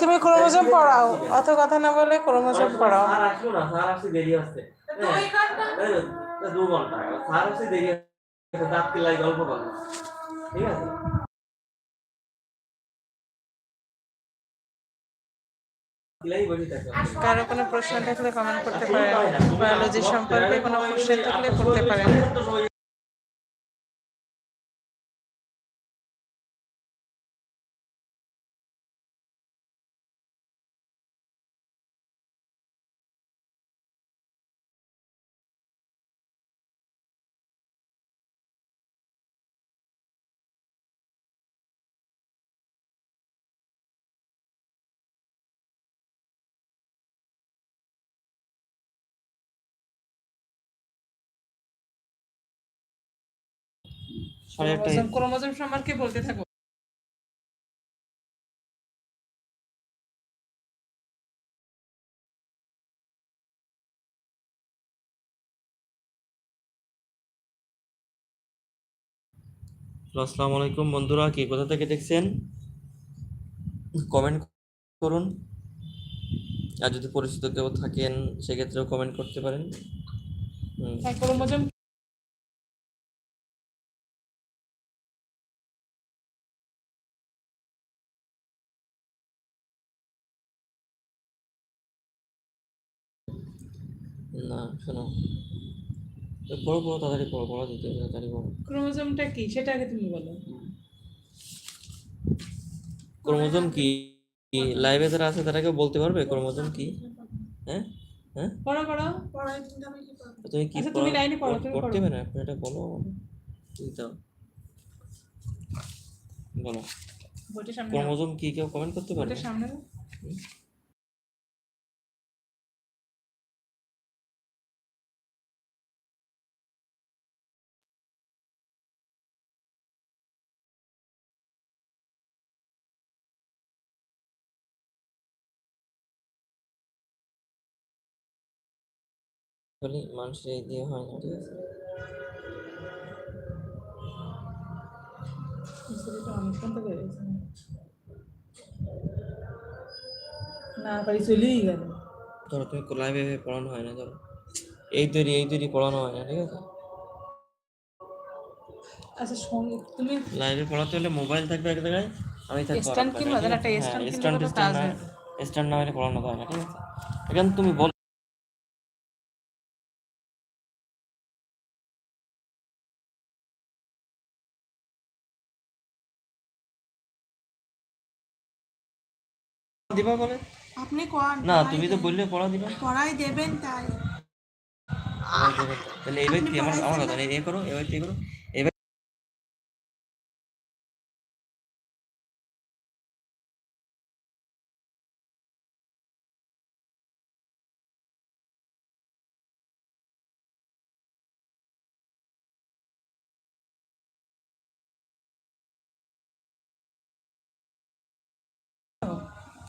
তুমি ক্রোমোজোম পড়াও। অত কথা না বলে ক্রোমোজোম পড়াও। স্যার আসলো না স্যার আসতে দেরি হচ্ছে। এই দু ঘণ্টা স্যার আসতে দেরি হচ্ছে দাঁত কিলাই গল্প করো। ঠিক আছে? কোনো প্রশ্ন থাকলে কমেন্ট করতে পারেন। বায়োলজি সম্পর্কে কোনো কোশ্চেন থাকলে করতে পারেন। সাড়ে আটটায়। ক্রোমোজোম ক্রোমোজোম সম্পর্কে বলতে থাকো। আসসালামু আলাইকুম। বন্ধুরা কি কোথা থেকে দেখছেন? কমেন্ট করুন। আর যদি পরিচিত কেউ থাকেন সেক্ষেত্রেও কমেন্ট করতে পারেন। না শোনো। পড়ো পড়ো তাড়াতাড়ি পড়ো পড়া দিতে তাড়াতাড়ি পড়ো ক্রোমোজোমটা কি? সেটা আগে তুমি বলো। ক্রোমোজোম কি? লাইভে যারা আছে তারা কেউ বলতে পারবে ক্রোমোজোম কি? হ্যাঁ? হ্যাঁ? পড়ো পড়ো। তুমি কি আচ্ছা, তুমি লাইনে পড়ো, তুমি পড়তে পারো আপনি এটা বলো। তুমি দাও। বলো। ক্রোমোজোম কি? কেউ কমেন্ট করতে পারবে? সামনে বলি মানুষের এই দিয়ে হয় না ঠিক আছে? তো না পারি চলেই গেল। ধরো তুমি লাইভে পড়ানো হয় না ধরো। এই তৈরি এই তৈরি পড়ানো হয় না ঠিক আছে? আচ্ছা তুমি লাইভে পড়াতে হলে মোবাইল থাকবে এক জায়গায় আমি থাকব কিনবা, ঠিক একটা না হয়। স্ট্যান্ড না হলে পড়ানো হয় না ঠিক আছে? এখন তুমি বল দিবা বলে? আপনি কোন না তুমি তো বললে পড়া দিবা। পড়াই দেবেন তাই। তাহলে এবার আমার আমার কথা নেই এ করো এ ব্যক্তি করো। এ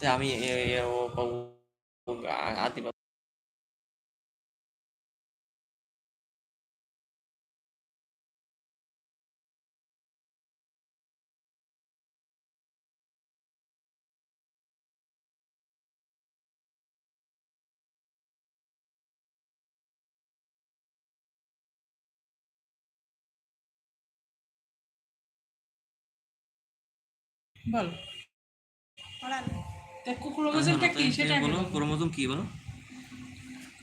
তা আমি বল। পড়ান। ক্রোমোজোমটা কি? সেটা বলো। ক্রোমোজোম কি বলো?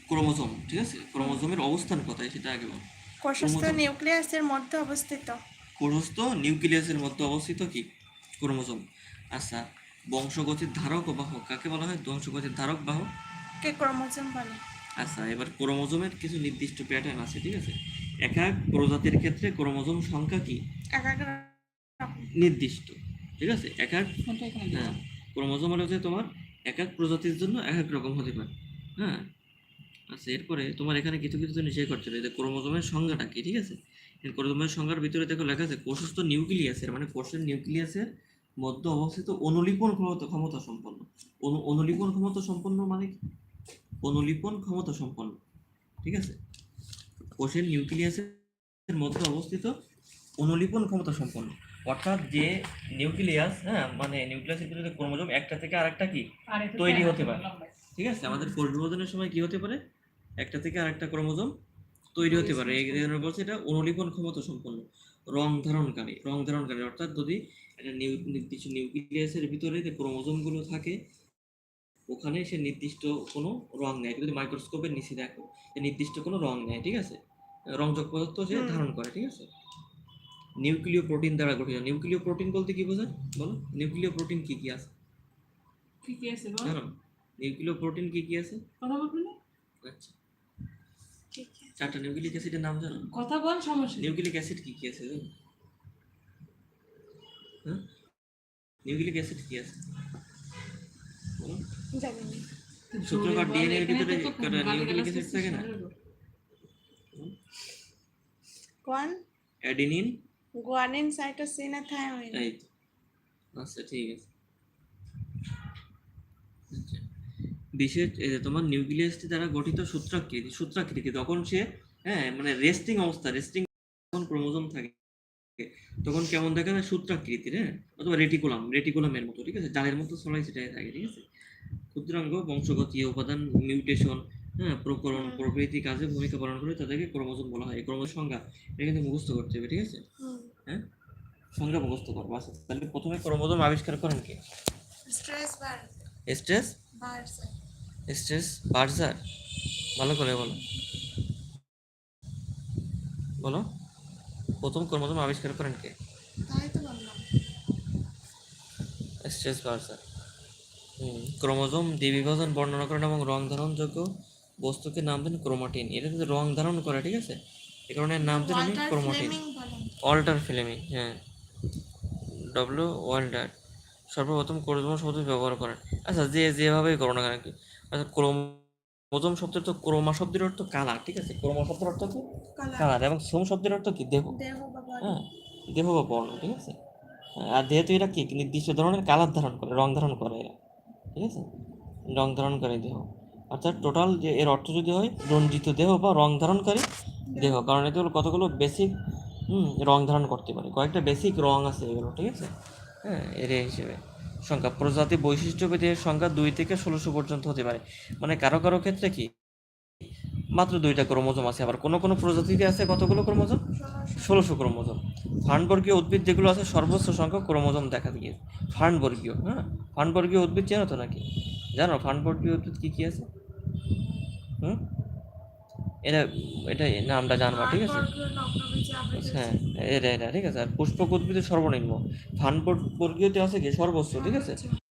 ক্রোমোজোম ঠিক আছে? ক্রোমোজোমের অবস্থান কোথায় সেটা আগে বলো। কোষস্থ নিউক্লিয়াসের মধ্যে অবস্থিত। কোষস্থ নিউক্লিয়াসের মধ্যে অবস্থিত কি? ক্রোমোজোম। আচ্ছা বংশগতির ধারক ও বাহক কাকে বলা হয়? বংশগতির ধারক বাহক? কে ক্রোমোজোম বলে? আচ্ছা এবার ক্রোমোজোমের কিছু নির্দিষ্ট প্যাটার্ন আছে ঠিক আছে? এক এক প্রজাতির ক্ষেত্রে ক্রোমোজোম সংখ্যা কি? এক এক নির্দিষ্ট ঠিক আছে? এক এক। হ্যাঁ। ক্রোমোজোম যে তোমার এক এক প্রজাতির জন্য এক এক রকম হতে পারে হ্যাঁ? আচ্ছা এরপরে তোমার এখানে কিছু কিছু জিনিস ইয়ে হবে যে ক্রোমোজোমের সংজ্ঞাটা কি, ঠিক আছে? ক্রোমোজোমের সংজ্ঞার ভিতরে দেখো লেখা আছে, কোষস্থ নিউক্লিয়াসের মানে কোষের নিউক্লিয়াসের মধ্যে অবস্থিত অনুলিপন ক্ষমতা ক্ষমতা সম্পন্ন। অনু- অনুলিপন ক্ষমতা সম্পন্ন মানে? অনুলিপন ক্ষমতা সম্পন্ন, ঠিক আছে? কোষের নিউক্লিয়াসের মধ্যে অবস্থিত অনুলিপন ক্ষমতা সম্পন্ন। অর্থাৎ যে নিউক্লিয়াস হ্যাঁ মানে নিউক্লিয়াসের ভিতরে ক্রোমোজোম একটা থেকে আরেকটা কি তৈরি হতে পারে। ঠিক আছে? আমাদের কোষ বিভাজনের সময় কি হতে পারে? একটা থেকে আরেকটা ক্রোমোজোম তৈরি হতে পারে। এই জন্য বলছে এটা অনুলিপন ক্ষমতা সম্পন্ন রং ধারণকারী রং ধারণকারী। অর্থাৎ যদি একটা নির্দিষ্ট নিউক্লিয়াসের ভিতরে যে ক্রোমোজোমগুলো থাকে ওখানে সে নির্দিষ্ট কোনো রং নেয়। যদি মাইক্রোস্কোপের নিচে দেখো নির্দিষ্ট কোনো রং নেয় ঠিক আছে? রংযক পদার্থ সে ধারণ করে ঠিক আছে? নিউক্লিয় প্রোটিন দ্বারা গঠিত। নিউক্লিয় প্রোটিন বলতে কি বোঝায়? বলো নিউক্লিয় প্রোটিন কি কি আছে? কি কি আছে বল? জানো নিউক্লিয় প্রোটিন কি কি আছে? কথা বলবি না আচ্ছা। ঠিক আছে। চারটা নিউক্লিক অ্যাসিডের নাম জানো? কথা বল সমস্যা নিউক্লিক অ্যাসিড কি কি আছে জানো? হ্যাঁ? নিউক্লিক অ্যাসিড কি আছে? জানি সূত্রকার বল, এর ভিতরে নিউক্লিক অ্যাসিড থাকে না। কোন? অ্যাডিনিন গুয়ানিন সাইটোসিন আর থায়ামিন এই তো আচ্ছা ঠিক আছে। আচ্ছা। বিশেষ এই যে তোমার নিউক্লিয়াসটি দ্বারা গঠিত সূত্রাকৃতি সূত্রাকৃতি তখন সে হ্যাঁ মানে রেস্টিং অবস্থা রেস্টিং যখন ক্রোমোজোম থাকে তখন কেমন দেখা যায়? সূত্রাকৃতির হ্যাঁ অথবা রেটিকুলাম রেটিকুলামের মতো ঠিক আছে? জালের মতো ছড়াই সেটাই থাকে ঠিক আছে? ক্ষুদ্রাঙ্গ বংশগত ইয়ে উপাদান মিউটেশন হ্যাঁ প্রকরণ। প্রভৃতি কাজে ভূমিকা পালন করে তাদেরকে ক্রোমোজোম বলা হয়। ক্রোমোজোম সংজ্ঞা এটা কিন্তু মুখস্থ করতে হবে ঠিক আছে? সংজ্ঞা মুখস্থ করব আচ্ছা তাহলে প্রথমে ক্রোমোজোম আবিষ্কার করেন কে? Strasburger. Strasburger Strasburger ভালো করে বলো। বলো। প্রথম ক্রোমোজোম আবিষ্কার করেন কে? তাই তো বললাম। স্ট্রেস বার্জার ক্রোমোজোম দ্বিবিভাজন বর্ণনা করেন এবং রং ধারণযোগ্য বস্তুকে নাম দেন ক্রোমাটিন। এটা কিন্তু রং ধারণ করে ঠিক আছে? এই কারণে নাম দেন আমি ক্রোমাটিন অল্টার ফিলেমিং হ্যাঁ। ডব্লিউ ওয়াল্টার সর্বপ্রথম ক্রোমোজোম শব্দ ব্যবহার করেন। আচ্ছা যে যেভাবেই করো না কেন কি? আচ্ছা ক্রোমোজোম শব্দের তো ক্রোমা শব্দের অর্থ কালার ঠিক আছে? ক্রোমা শব্দের অর্থ কি? কালার এবং সোম শব্দের অর্থ কি? দেহ। হ্যাঁ দেহ বা বর্ণ ঠিক আছে? আর যেহেতু এরা কি? নির্দিষ্ট ধরনের কালার ধারণ করে রং ধারণ করে এরা ঠিক আছে? রং ধারণ করে দেহ। অর্থাৎ টোটাল যে এর অর্থ যদি হয় রঞ্জিত দেহ বা রং ধারণকারী দেহ কারণ এতে কতগুলো বেসিক হুম, রং ধারণ করতে পারে। কয়েকটা বেসিক রং আছে এগুলো, ঠিক আছে? হ্যাঁ এর হিসেবে। সংখ্যা প্রজাতি বৈশিষ্ট্যভেদে এর সংখ্যা দুই থেকে ষোলোশো পর্যন্ত হতে পারে। মানে কারও কারও ক্ষেত্রে কি? মাত্র দুইটা ক্রোমোজোম আছে। আবার কোনো কোনো প্রজাতিতে আছে কতগুলো ক্রোমোজোম? ষোলোশো। ক্রোমোজোম। ফান্ডবর্গীয় উদ্ভিদ যেগুলো আছে, সর্বোচ্চ সংখ্যক ক্রোমোজোম দেখা দিয়ে। ফান্ডবর্গীয় হ্যাঁ? ফান্ডবর্গীয় উদ্ভিদ চেনো তো নাকি? জানো ফান্ডবর্গীয় উদ্ভিদ কী কী আছে? হুম? এটা এটা নামটা জানবা ঠিক আছে? হ্যাঁ এটা এটা ঠিক আছে। আর পুষ্পক উদ্ভিদের সর্বনিম্ন ফান্ডবর্গীয়তে আছে কি? সর্বোচ্চ ঠিক আছে? আচ্ছা।